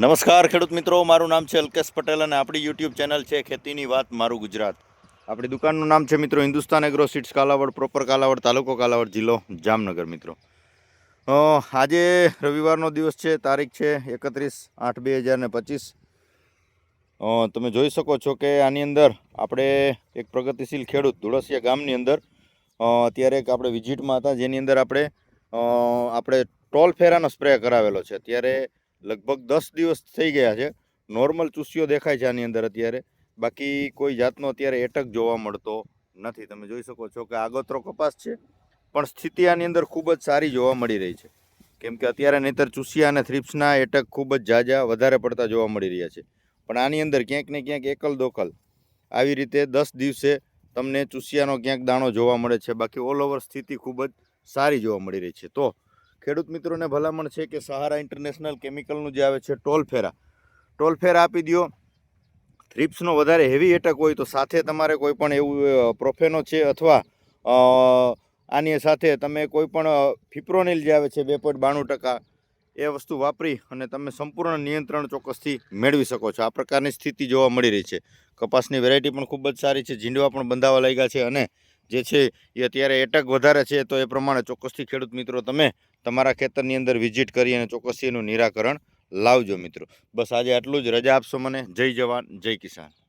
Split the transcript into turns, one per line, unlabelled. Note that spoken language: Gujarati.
નમસ્કાર ખેડૂત મિત્રો, મારું નામ છે અલ્કેશ પટેલ અને આપણી યુટ્યુબ ચેનલ છે ખેતીની વાત મારું ગુજરાત. આપણી દુકાનનું નામ છે મિત્રો Hindustan agro seeds Kalavad, proper Kalavad, તાલુકો કાલાવડ જિલ્લો જામનગર મિત્રો. આજે રવિવારનો દિવસ છે, તારીખ છે એકત્રીસ આઠ બે હજાર ને પચીસ. તમે જોઈ શકો છો કે આની અંદર આપણે એક પ્રગતિશીલ ખેડૂત ધુળસિયા ગામની અંદર અત્યારે એક આપણે વિઝિટમાં હતા, જેની અંદર આપણે આપણે ટોલ ફેરાનો સ્પ્રે કરાવેલો છે. અત્યારે લગભગ દસ દિવસ થઈ ગયા છે. નોર્મલ ચૂસ્યો દેખાય છે આની અંદર અત્યારે. બાકી કોઈ જાતનો અત્યારે એટક જોવા મળતો નથી. તમે જોઈ શકો છો કે આગોતરો કપાસ છે, પણ સ્થિતિ આની અંદર ખૂબ જ સારી જોવા મળી રહી છે. કેમ કે અત્યારે નહીતર ચૂસિયા અને થ્રિપ્સના એટક ખૂબ જ ઝાઝા વધારે પડતા જોવા મળી રહ્યા છે. પણ આની અંદર ક્યાંક ને ક્યાંક એકલ દોકલ આવી રીતે દસ દિવસે તમને ચૂસિયાનો ક્યાંક દાણો જોવા મળે છે. બાકી ઓલ ઓવર સ્થિતિ ખૂબ જ સારી જોવા મળી રહી છે. તો ખેડૂત મિત્રોને ભલામણ છે કે સહારા ઇન્ટરનેશનલ કેમિકલનું જે આવે છે ટોલ ફેરા. ટોલ ફેરા આપી દો થ્રિપ્સનો વધારે હેવી એટક હોય તો સાથે તમારે કોઈ પણ એવું પ્રોફેનો છે અથવા આની સાથે તમે કોઈ પણ ફિપ્રોનિલ જે આવે છે બે પોઈન્ટ બાણું ટકા એ વસ્તુ વાપરી અને તમે સંપૂર્ણ નિયંત્રણ ચોક્કસથી મેળવી શકો છો. આ પ્રકારની સ્થિતિ જોવા મળી રહી છે. કપાસની વેરાયટી પણ ખૂબ જ સારી છે. ઝીંડવા પણ બંધાવા લાગ્યા છે અને જે છે એ અત્યારે એટક વધારે છે, તો એ પ્રમાણે ચોક્કસથી ખેડૂત મિત્રો તમે તમારા ખેતરની અંદર વિઝિટ કરી અને ચોક્કસથી એનું નિરાકરણ લાવજો મિત્રો. બસ આજે આટલું જ. રજા આપશો મને. જય જવાન, જય કિસાન.